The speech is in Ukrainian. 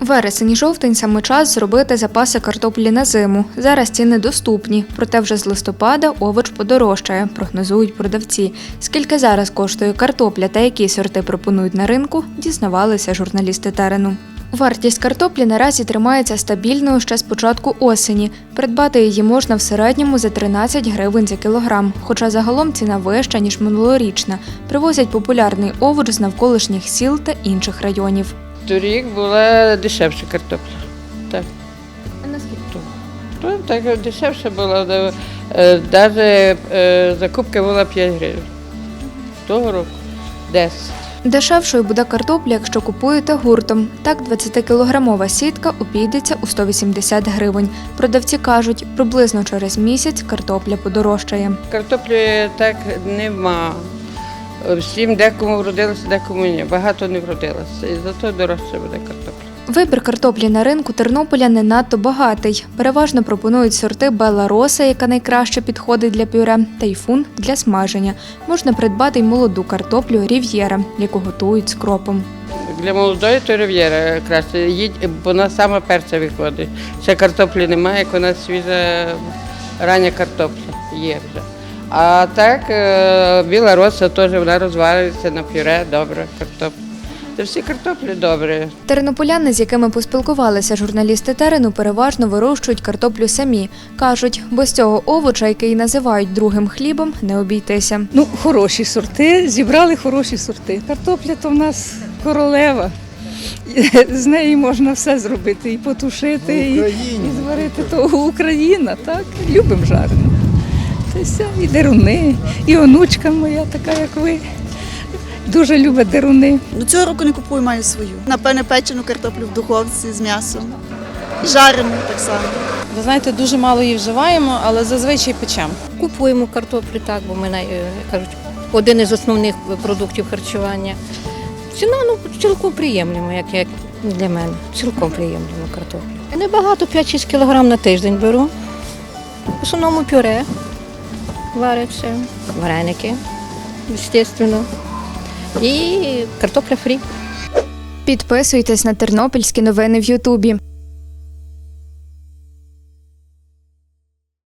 Вересень і жовтень саме час зробити запаси картоплі на зиму. Зараз ціни доступні, проте вже з листопада овоч подорожчає, прогнозують продавці. Скільки зараз коштує картопля та які сорти пропонують на ринку, дізнавалися журналісти терену. Вартість картоплі наразі тримається стабільною ще з початку осені. Придбати її можна в середньому за 13 гривень за кілограм, хоча загалом ціна вища, ніж минулорічна. Привозять популярний овоч з навколишніх сіл та інших районів. Торік була дешевша картопля. Так. То так дешевше було. Навіть закупка була 5 гривень. Того року 10. Дешевшою буде картопля, якщо купуєте гуртом. Так, 20-кілограмова сітка обійдеться у 180 гривень. Продавці кажуть, приблизно через місяць картопля подорожчає. Картоплі так нема. Всім декому вродилося, декому ні. Багато не вродилося. І зато дорожче буде картопля. Вибір картоплі на ринку Тернополя не надто багатий. Переважно пропонують сорти Бела Роса, яка найкраще підходить для пюре, тайфун для смаження. Можна придбати й молоду картоплю Рів'єра, яку готують з кропом. Для молодої то рив'єра краще. Їдь, бо вона саме перша виходить. Ще картоплі немає, як вона свіжа рання картопля є вже. А так, е, біла роса теж вона розварюється на пюре, добре, картопля. Та всі картоплі добрі. Тернополяни, з якими поспілкувалися журналісти терену, переважно вирощують картоплю самі. Кажуть, без цього овоча, який називають другим хлібом, не обійтися. Ну, хороші сорти, зібрали хороші сорти. Картопля то в нас королева. З неї можна все зробити, і потушити, і, і зварити. То Україна, так? Любимо жарену. Та і деруни, і онучка моя, така як ви. Дуже любить деруни. Ну, цього року не купую, маю свою. Напевне, печену картоплю в духовці з м'ясом. Жарену так само. Ви знаєте, дуже мало її вживаємо, але зазвичай печемо. Купуємо картоплю так, бо ми е, кажуть, один із основних продуктів харчування. Ціна ну цілком приємлема, як, як для мене. Цілком приємлема картопля. Небагато 5-6 кг на тиждень беру. В основному пюре вариться, вареники, звісно. І картопля фрі. Підписуйтесь на тернопільські новини в Ютубі.